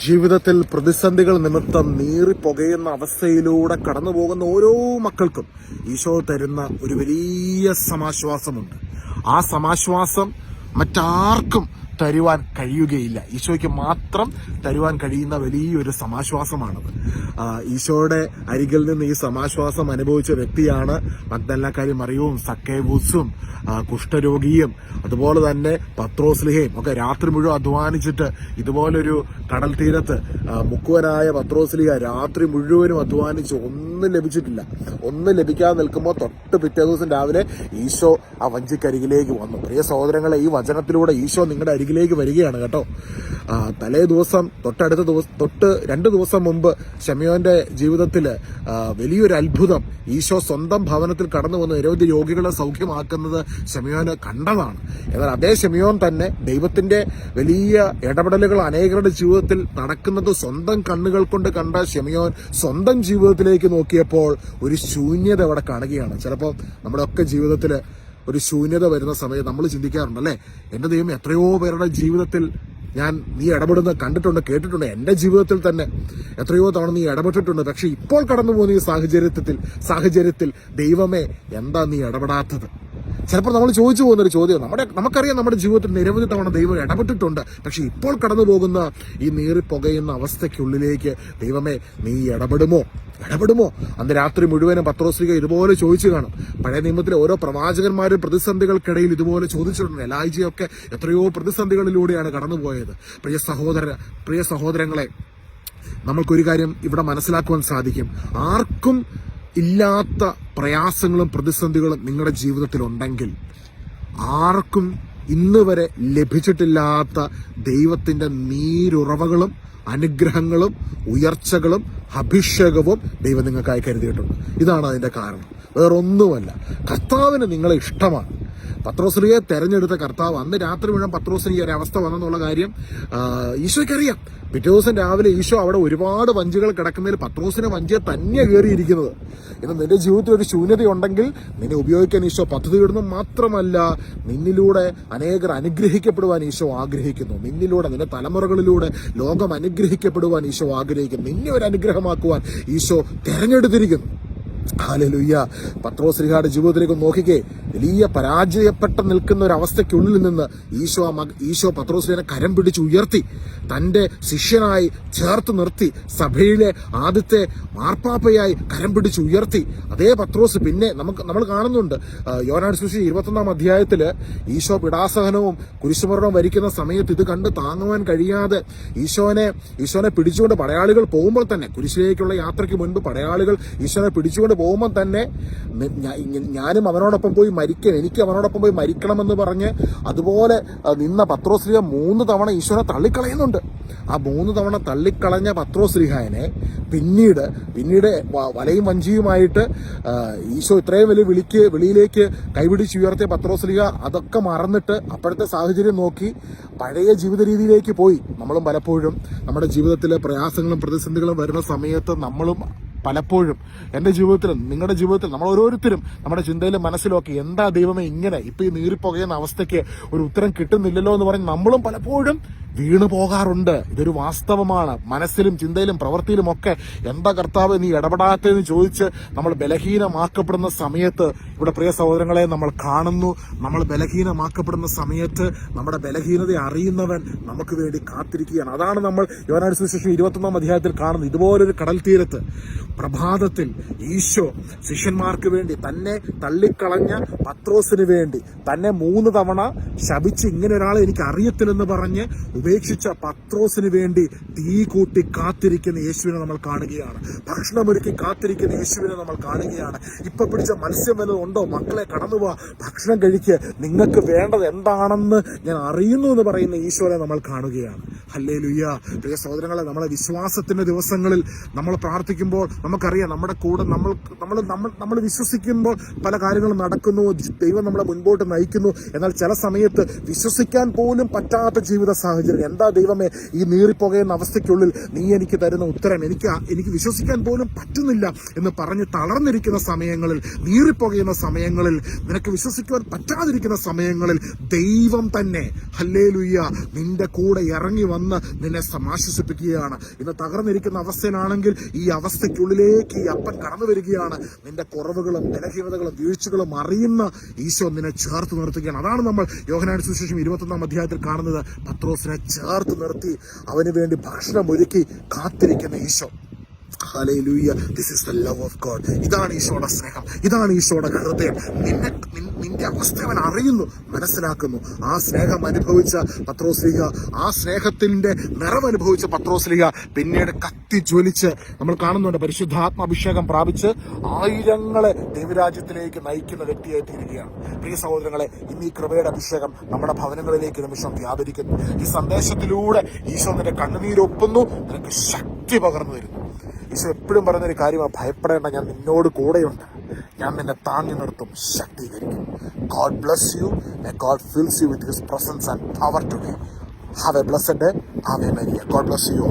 ജീവിതത്തിൽ പ്രതിസന്ധികൾ നിമിത്തം നീറിപ്പുകയുന്ന അവസ്ഥയിലൂടെ കടന്നു പോകുന്ന ഓരോ മക്കൾക്കും ഈശോ തരുന്ന ഒരു വലിയ സമാശ്വാസമുണ്ട്. ആ സമാശ്വാസം മറ്റാർക്കും തരുവാൻ കഴിയുകയില്ല. ഈശോയ്ക്ക് മാത്രം തരുവാൻ കഴിയുന്ന വലിയൊരു സമാശ്വാസമാണത്. ഈശോയുടെ അരികിൽ നിന്ന് ഈ സമാശ്വാസം അനുഭവിച്ച വ്യക്തിയാണ് മഗ്ദല്ലാക്കാരി മറിയവും സക്കേബൂസും കുഷ്ഠരോഗിയും അതുപോലെ തന്നെ പത്രോസ്ലിഹയും. ഒക്കെ രാത്രി മുഴുവൻ അധ്വാനിച്ചിട്ട് ഇതുപോലൊരു കടൽ തീരത്ത് മുക്കുവനായ പത്രോസ്ലിഹ രാത്രി മുഴുവനും അധ്വാനിച്ച് ഒന്നും ലഭിച്ചിട്ടില്ല. ഒന്നും ലഭിക്കാതെ നിൽക്കുമ്പോൾ തൊട്ട് പിറ്റേ ദിവസം രാവിലെ ഈശോ ആ വഞ്ചിക്കരികിലേക്ക് വന്നു. പ്രിയ സഹോദരങ്ങളെ ഈ വചനത്തിലൂടെ ഈശോ നിങ്ങളുടെ അരികിലേക്ക് വരികയാണ് കേട്ടോ. തലേ ദിവസം തൊട്ടടുത്ത ദിവസം തൊട്ട് രണ്ട് ദിവസം മുമ്പ് ഷമിയോന്റെ ജീവിതത്തിൽ വലിയൊരു അത്ഭുതം ഈശോ സ്വന്തം ഭവനത്തിൽ കടന്നു വന്ന് നിരവധി രോഗികളെ സൗഖ്യമാക്കുന്നത് ഷമിയോന് കണ്ടതാണ്. എന്നാൽ അതേ ഷമിയോൻ തന്നെ ദൈവത്തിന്റെ വലിയ ഇടപെടലുകൾ അനേകരുടെ ജീവിതത്തിൽ നടക്കുന്നത് സ്വന്തം കണ്ണുകൾ കൊണ്ട് കണ്ട ഷമിയോൻ സ്വന്തം ജീവിതത്തിലേക്ക് നോക്കിയപ്പോൾ ഒരു ശൂന്യത അവിടെ കാണുകയാണ്. ചിലപ്പോൾ നമ്മുടെ ഒക്കെ ജീവിതത്തിൽ ഒരു ശൂന്യത വരുന്ന സമയത്ത് നമ്മൾ ചിന്തിക്കാറുണ്ട് അല്ലേ? എന്റെ ദൈവം എത്രയോ പേരുടെ ജീവിതത്തിൽ ഞാൻ നീ ഇടപെടുന്ന കണ്ടിട്ടുണ്ട് കേട്ടിട്ടുണ്ട്. എന്റെ ജീവിതത്തിൽ തന്നെ എത്രയോ തവണ നീ ഇടപെട്ടിട്ടുണ്ട്. പക്ഷേ ഇപ്പോൾ കടന്നു പോകുന്ന ഈ സാഹചര്യത്തിൽ സാഹചര്യത്തിൽ ദൈവമേ എന്താ നീ ഇടപെടാത്തത്? ചിലപ്പോൾ നമ്മൾ ചോദിച്ചു പോകുന്ന ഒരു ചോദ്യം. നമ്മുടെ നമുക്കറിയാം നമ്മുടെ ജീവിതത്തിൽ നിരവധി തവണ ദൈവം ഇടപെട്ടിട്ടുണ്ട്. പക്ഷേ ഇപ്പോൾ കടന്നു പോകുന്ന ഈ നീറി പുകയുന്ന അവസ്ഥയ്ക്കുള്ളിലേക്ക് ദൈവമേ നീ ഇടപെടുമോ? ഇടപെടുമോ? അന്ന് രാത്രി മുഴുവനും പത്രോസ്ലിക ഇതുപോലെ ചോദിച്ചു കാണും. പഴയ നിയമത്തിലെ ഓരോ പ്രവാചകന്മാരും പ്രതിസന്ധികൾക്കിടയിൽ ഇതുപോലെ ചോദിച്ചിട്ടുണ്ട്. എലായിജയൊക്കെ എത്രയോ പ്രതിസന്ധികളിലൂടെയാണ് കടന്നുപോയത്. പ്രിയ സഹോദര പ്രിയ സഹോദരങ്ങളെ നമ്മൾക്കൊരു കാര്യം ഇവിടെ മനസ്സിലാക്കുവാൻ സാധിക്കും. ആർക്കും ഇല്ലാത്ത പ്രയാസങ്ങളും പ്രതിസന്ധികളും നിങ്ങളുടെ ജീവിതത്തിൽ ഉണ്ടെങ്കിൽ ആർക്കും ഇന്ന് വരെ ലഭിച്ചിട്ടില്ലാത്ത ദൈവത്തിന്റെ നീരുറവകളും അനുഗ്രഹങ്ങളും ഉയർച്ചകളും അഭിഷേകവും ദൈവം നിങ്ങൾക്കായി കരുതിയിട്ടുണ്ട്. ഇതാണ് അതിന്റെ കാരണം. വേറൊന്നുമല്ല. കർത്താവിന് നിങ്ങളെ ഇഷ്ടമാണ്. പത്രോസ്ലിയെ തെരഞ്ഞെടുത്ത കർത്താവ്. അന്ന് രാത്രി മുഴുവൻ പത്രോസിന് ഈ ഒരു അവസ്ഥ വന്നെന്നുള്ള കാര്യം ഈശോയ്ക്കറിയാം. പിറ്റേ ദിവസം രാവിലെ ഈശോ അവിടെ ഒരുപാട് വഞ്ചികൾ കിടക്കുന്നതിൽ പത്രോസിനെ വഞ്ചിയെ തന്നെ കയറിയിരിക്കുന്നത്. ഇന്ന് നിന്റെ ജീവിതത്തിൽ ഒരു ശൂന്യതയുണ്ടെങ്കിൽ നിന്നെ ഉപയോഗിക്കാൻ ഈശോ പദ്ധതി ഇടുന്നു. മാത്രമല്ല നിന്നിലൂടെ അനേകർ അനുഗ്രഹിക്കപ്പെടുവാൻ ഈശോ ആഗ്രഹിക്കുന്നു. നിന്നിലൂടെ നിന്റെ തലമുറകളിലൂടെ ലോകം അനുഗ്രഹിക്കപ്പെടുവാൻ ഈശോ ആഗ്രഹിക്കുന്നു. നിന്നെ ഒരു അനുഗ്രഹമാക്കുവാൻ ഈശോ തെരഞ്ഞെടുത്തിരിക്കുന്നു. ഹാലലുയ്യ പത്രോശ്രീഹാട് ജീവിതത്തിലേക്ക് നോക്കിക്കേ. വലിയ പരാജയപ്പെട്ട് നിൽക്കുന്ന ഒരു അവസ്ഥയ്ക്കുള്ളിൽ നിന്ന് ഈശോ ഈശോ പത്രോശ്രീനെ കരം പിടിച്ച് ഉയർത്തി. തന്റെ ശിഷ്യനായി ചേർത്ത് നിർത്തി. സഭയിലെ ആദ്യത്തെ മാർപ്പാപ്പയായി കരം പിടിച്ച് ഉയർത്തി. അതേ പത്രോസ് പിന്നെ നമുക്ക് നമ്മൾ കാണുന്നുണ്ട്. യോനാട് സുശി ഇരുപത്തൊന്നാം അധ്യായത്തിൽ ഈശോ പിടാസഹനവും കുരിശുമരണവും വരിക്കുന്ന സമയത്ത് ഇത് കണ്ട് താങ്ങുവാൻ കഴിയാതെ ഈശോനെ ഈശോനെ പിടിച്ചുകൊണ്ട് പടയാളികൾ പോകുമ്പോൾ തന്നെ കുരിശിലേക്കുള്ള യാത്രയ്ക്ക് മുൻപ് പടയാളികൾ ഈശോനെ പിടിച്ചുകൊണ്ട് പോകുമ്പോൾ തന്നെ ഞാനും അവനോടൊപ്പം പോയി മരിക്കണം എനിക്ക് അവനോടൊപ്പം പോയി മരിക്കണമെന്ന് പറഞ്ഞ് അതുപോലെ നിന്ന പത്രോശ്രീഹ മൂന്ന് തവണ ഈശ്വരനെ തള്ളിക്കളയുന്നുണ്ട്. ആ മൂന്ന് തവണ തള്ളിക്കളഞ്ഞ പത്രോശ്രീഹായനെ പിന്നീട് പിന്നീട് വലയും വഞ്ചിയുമായിട്ട് ഈശോ ഇത്രയും വലിയ വിളിക്ക് വെളിയിലേക്ക് കൈപിടിച്ച് ഉയർത്തിയ പത്രോശ്രീഹ അതൊക്കെ മറന്നിട്ട് അപ്പോഴത്തെ സാഹചര്യം നോക്കി പഴയ ജീവിത രീതിയിലേക്ക് പോയി. നമ്മളും പലപ്പോഴും നമ്മുടെ ജീവിതത്തിലെ പ്രയാസങ്ങളും പ്രതിസന്ധികളും വരുന്ന സമയത്ത് നമ്മളും പലപ്പോഴും എന്റെ ജീവിതത്തിലും നിങ്ങളുടെ ജീവിതത്തിലും നമ്മൾ ഓരോരുത്തരും നമ്മുടെ ചിന്തയിലും മനസ്സിലൊക്കെ എന്താ ദൈവമേ ഇങ്ങനെ? ഇപ്പം ഈ നീറിപ്പോകുന്ന അവസ്ഥയ്ക്ക് ഒരു ഉത്തരം കിട്ടുന്നില്ലല്ലോ എന്ന് പറഞ്ഞ് നമ്മളും പലപ്പോഴും വീണു പോകാറുണ്ട്. ഇതൊരു വാസ്തവമാണ്. മനസ്സിലും ചിന്തയിലും പ്രവൃത്തിയിലും ഒക്കെ എന്താ കർത്താവ് നീ ഇടപെടാത്തതെന്ന് ചോദിച്ച് നമ്മൾ ബലഹീനമാക്കപ്പെടുന്ന സമയത്ത് ഇവിടെ പ്രിയ സഹോദരങ്ങളെ നമ്മൾ കാണുന്നു. നമ്മൾ ബലഹീനമാക്കപ്പെടുന്ന സമയത്ത് നമ്മുടെ ബലഹീനത അറിയുന്നവൻ നമുക്ക് വേണ്ടി കാത്തിരിക്കുകയാണ്. അതാണ് നമ്മൾ യുവനാട് സുശേഷം ഇരുപത്തൊന്നാം അധ്യായത്തിൽ കാണുന്നത്. ഇതുപോലൊരു കടൽ തീരത്ത് പ്രഭാതത്തിൽ ഈശോ ശിഷ്യന്മാർക്ക് വേണ്ടി തന്നെ തള്ളിക്കളഞ്ഞ പത്രോസിന് വേണ്ടി തന്നെ മൂന്ന് തവണ ശപിച്ച് ഇങ്ങനെ ഒരാളെ എനിക്ക് അറിയത്തില്ലെന്ന് പറഞ്ഞ് ഉപേക്ഷിച്ച പത്രോസിന് വേണ്ടി തീ കൂട്ടി കാത്തിരിക്കുന്ന യേശുവിനെ നമ്മൾ കാണുകയാണ്. ഭക്ഷണമൊരുക്കി കാത്തിരിക്കുന്ന യേശുവിനെ നമ്മൾ കാണുകയാണ്. ഇപ്പൊ പിടിച്ച മത്സ്യം വല്ലതും ഉണ്ടോ? മക്കളെ കടന്നു പോവാ ഭക്ഷണം കഴിക്ക്. നിങ്ങൾക്ക് വേണ്ടത് എന്താണെന്ന് ഞാൻ അറിയുന്നു എന്ന് പറയുന്ന ഈശോനെ നമ്മൾ കാണുകയാണ്. ഹല്ലേ ലുയ്യ പ്രിയ സഹോദരങ്ങളെ നമ്മളെ വിശ്വാസത്തിന്റെ ദിവസങ്ങളിൽ നമ്മൾ പ്രാർത്ഥിക്കുമ്പോൾ നമുക്കറിയാം നമ്മുടെ കൂടെ നമ്മൾ നമ്മൾ നമ്മൾ നമ്മൾ വിശ്വസിക്കുമ്പോൾ പല കാര്യങ്ങളും നടക്കുന്നു ദൈവം നമ്മളെ മുൻപോട്ട് നയിക്കുന്നു. എന്നാൽ ചില സമയത്ത് വിശ്വസിക്കാൻ പോലും പറ്റാത്ത ജീവിത സാഹചര്യം. എന്താ ദൈവമേ ഈ നീറിപ്പോകുന്ന അവസ്ഥയ്ക്കുള്ളിൽ നീ എനിക്ക് തരുന്ന ഉത്തരം. എനിക്ക് എനിക്ക് വിശ്വസിക്കാൻ പോലും പറ്റുന്നില്ല എന്ന് പറഞ്ഞ് തളർന്നിരിക്കുന്ന സമയങ്ങളിൽ നീറിപ്പോകുന്ന സമയങ്ങളിൽ നിനക്ക് വിശ്വസിക്കുവാൻ പറ്റാതിരിക്കുന്ന സമയങ്ങളിൽ ദൈവം തന്നെ ഹല്ലേ ലുയ്യ നിന്റെ കൂടെ ഇറങ്ങി വന്ന് നിന്നെ സമാശ്വസിപ്പിക്കുകയാണ്. ഇന്ന് തകർന്നിരിക്കുന്ന അവസ്ഥയിലാണെങ്കിൽ ഈ അവസ്ഥയ്ക്കുള്ളിലേക്ക് ഈ അപ്പൻ കടന്നു വരികയാണ്. നിന്റെ കുറവുകളും ബലഹീനതകളും വീഴ്ചകളും അറിയുന്ന ഈശോ നിന്നെ ചേർത്ത് നിർത്തുകയാണ്. അതാണ് നമ്മൾ യോഹനാട് സുശേഷം ഇരുപത്തൊന്നാം അധ്യായത്തിൽ കാണുന്നത്. പത്രോസിനെ ചേർത്ത് നിർത്തി അവന് വേണ്ടി ഭക്ഷണം ഒരുക്കി കാത്തിരിക്കുന്ന Eesho. This is the love of God ഇതാണ് ഈശോയുടെ സ്നേഹം. ഇതാണ് ഈശോയുടെ ഹൃദയം. നിന്നെ നിൻ- അവസ്ഥ അവൻ അറിയുന്നു മനസ്സിലാക്കുന്നു. ആ സ്നേഹം അനുഭവിച്ച പത്രോസ്ലിഹ ആ സ്നേഹത്തിന്റെ നിറവനുഭവിച്ച പത്രോസ്ലിഹ പിന്നീട് കത്തി ജ്വലിച്ച് നമ്മൾ കാണുന്നുണ്ട് പരിശുദ്ധാത്മാഭിഷേകം പ്രാപിച്ച് ആയിരങ്ങളെ ദൈവരാജ്യത്തിലേക്ക് നയിക്കുന്ന വ്യക്തിയായി തീരുകയാണ് പ്രിയ സഹോദരങ്ങളെ ഇന്ന് ഈ കൃപയുടെ അഭിഷേകം നമ്മുടെ ഭവനങ്ങളിലേക്ക് നിമിഷം വ്യാപരിക്കുന്നു. ഈ സന്ദേശത്തിലൂടെ ഈശോ നിന്റെ കണ്ണുനീരൊപ്പുന്നു നിനക്ക് ശക്തി പകർന്നു തരുന്നു. ഈശോ എപ്പോഴും പറയുന്നൊരു കാര്യമാണ് ഭയപ്പെടേണ്ട ഞാൻ നിന്നോട് കൂടെയുണ്ട്. ഞാൻ നിന്നെ താങ്ങി നിർത്തും ശക്തീകരിക്കും. God bless you God fills you with his presence and power today have a blessed day have a merry God bless you